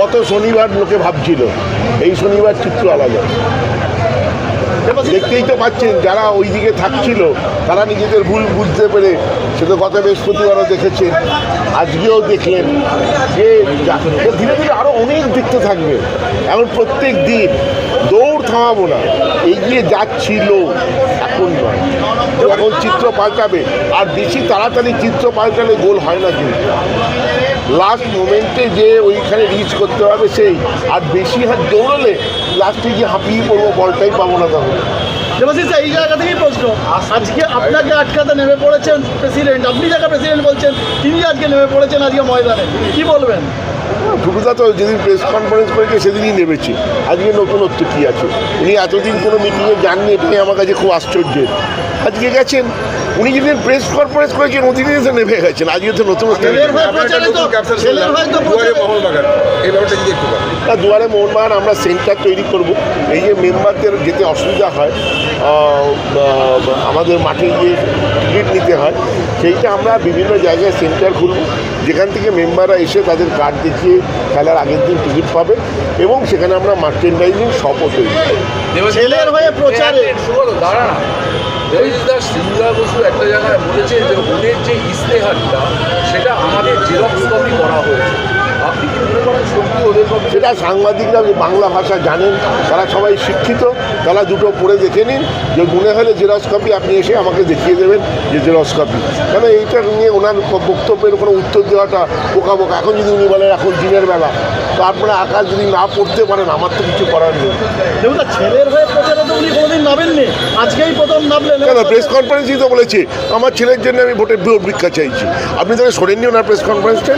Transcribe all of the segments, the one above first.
গত শনিবার লোকে ভাবছিল, এই শনিবার চিত্র আলাদা। দেখতেই তো পাচ্ছেন, যারা ওই দিকে থাকছিল, তারা নিজেদের ভুল বুঝতে পেরে সেটা গত বৃহস্পতিবারও দেখেছেন, আজকেও দেখলেন যে ধীরে ধীরে আরও অনেক দেখতে থাকবে। এমন প্রত্যেক দিন থামাবো না। এগিয়ে যাচ্ছিল এখন নয়। এখন চিত্র পাল্টাবে। আর বেশি তাড়াতাড়ি চিত্র পাল্টালে গোল হয় না কিন্তু। লাস্ট মোমেন্টে যে ওইখানে রিচ করতে হবে সেই। আর বেশি হাত দৌড়লে লাস্টে গিয়ে হাঁপিয়ে পড়ব, বলটাই পাবো না তখন। দেবাশিস, এই জায়গা থেকেই প্রশ্ন। আজকে আপনাকে আটকাতে নেমে পড়েছেন প্রেসিডেন্ট। আপনি যাকে প্রেসিডেন্ট বলছেন, তিনি আজকে নেমে পড়েছেন আজকে ময়দানে। কি বলবেন? টুটুদা তো যেদিন প্রেস কনফারেন্স করেছে, সেদিনই নেমেছে। আজকে নতুনত্ব কী আছে? উনি এতদিন কোনো মিটিংয়ে যাননি, এটাই আমার কাছে খুব আশ্চর্যের। আজকে গেছেন উনি যেদিন প্রেস কনফারেন্স করেছেন ওদিনই এসে নেমে গেছেন। আজকে তো নতুন না দুয়ারে মোহনবাগান আমরা সেন্টার তৈরি করব। এই যে মেম্বারদের যেতে অসুবিধা হয় আমাদের মাঠে গিয়ে টিকিট নিতে হয় সেইটা আমরা বিভিন্ন জায়গায় সেন্টার খুলব যেখান থেকে মেম্বাররা এসে তাদের কার্ড দেখিয়ে খেলার আগের দিন টিকিট পাবে এবং সেখানে আমরা মার্চেন্ডাইজিং শপও তৈরি করব। ছেলের হয়ে প্রচারে। শুনুন না দেবজিদাস বসু একটা জায়গায় বলেছে যে ওদের যে ইস্তেহারটা সেটা আমাদের জেরক্স কপি করা হয়েছে। আপনি কি মনে করেন সত্যি ওদের কপি? সেটা সাংবাদিকরা যে বাংলা ভাষা জানেন তারা সবাই শিক্ষিত তারা দুটো পড়ে দেখে নিন যে মনে হলে জেরক্স কপি আপনি এসে আমাকে দেখিয়ে দেবেন যে জেরক্স কপি। কেন এইটা নিয়ে ওনার বক্তব্যের কোনো উত্তর দেওয়াটা বোকা বোকা এখন যদি উনি বলেন এখন দিনের বেলা তো আপনারা আকাশ যদি না পড়তে পারেন আমার তো কিছু করার নেই। ছেলের হয়ে প্রচারে তো উনি কোনোদিন নামেননি আজকেই প্রথম নামলেন কেন? প্রেস কনফারেন্সই তো বলেছে। আমার ছেলের জন্য আমি ভোটের ভোট ভিক্ষা চাইছি। আপনি তাহলে শোনেননি ওনার প্রেস কনফারেন্সটা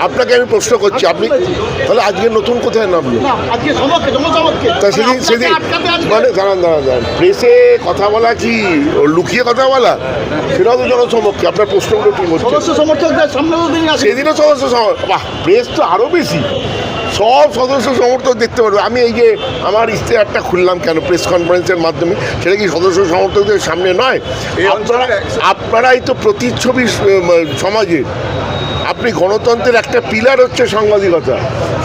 আপনাকে আমি প্রশ্ন করছি আপনি তাহলে আজকে নতুন কোথায় নামলেন? তা সেদিন সেদিন মানে দাঁড়ান দাঁড়ান দাঁড়ান। প্রেসে কথা বলা কি? লুকিয়ে কথা বলা? সেটাও তো জনসমক্ষে। আপনার প্রশ্নগুলো ঠিক হচ্ছে? সেদিনও সদস্য সম- বাহ প্রেস তো আরও বেশি। সব সদস্য সমর্থক দেখতে পারবে। আমি এই যে আমার ইশতেহারটা খুললাম কেন? প্রেস কনফারেন্সের মাধ্যমে। সেটা কি সদস্য সমর্থকদের সামনে নয়? আপনারা আপনারাই তো প্রতিচ্ছবি স- ম- সমাজের আপনি গণতন্ত্রের একটা পিলার হচ্ছে সাংবাদিকতা।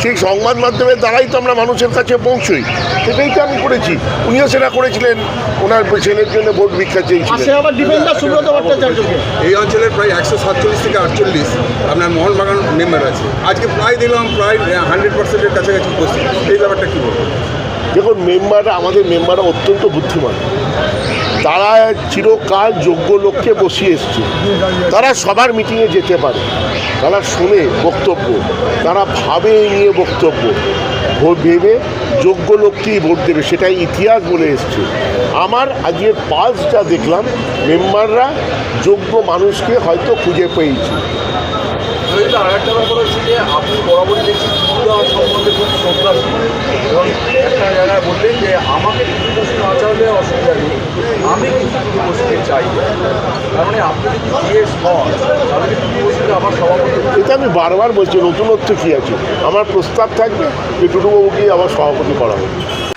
সেই সংবাদ মাধ্যমের দ্বারাই তো আমরা মানুষের কাছে পৌঁছই। সেটাই তো আমি করেছি। উনিও সেটা করেছিলেন। ওনার ছেলের জন্য ভোট ভিক্ষা চেয়েছিলেন। আবার ডিফেন্ডার সুব্রত ভট্টাচার্যকে। এই অঞ্চলের প্রায় একশো সাতচল্লিশ থেকে আটচল্লিশ আপনার মোহনবাগান মেম্বার আছে। আজকে প্রায় দেখলাম প্রায় হান্ড্রেড পার্সেন্টের কাছাকাছি উপস্থিত। এই ব্যাপারটা কী বলব? দেখুন মেম্বাররা আমাদের মেম্বাররা অত্যন্ত বুদ্ধিমান। তারা চিরকাল যোগ্য লোককে বসিয়ে এসছে। তারা সবার মিটিংয়ে যেতে পারে। তারা শুনে বক্তব্য। তারা ভাবে নিয়ে বক্তব্য। ভোট ভেবে যোগ্য লোককেই ভোট দেবে, সেটাই ইতিহাস বলে এসছে। আমার আজকের পালস যা দেখলাম মেম্বাররা যোগ্য মানুষকে হয়তো খুঁজে পেয়েছে। কিন্তু আর একটা ব্যাপার হচ্ছে যে আপনি বরাবরই দেখছি পূজা সম্বন্ধে খুব শ্রদ্ধাশীল এবং একটা জায়গায় বললেন যে আমাকে কিছু বস্তু না চাইলে অসুবিধা নেই। আমি কিন্তু বসতে চাই। তার মানে আপনি যদি জিএস হন তাহলে আমার সভাপতি এটা আমি বারবার বলছি, নতুনত্ব কী আছে? আমার প্রস্তাব থাকবে যে টুটুবাবুকেই আবার সভাপতি করা হবে।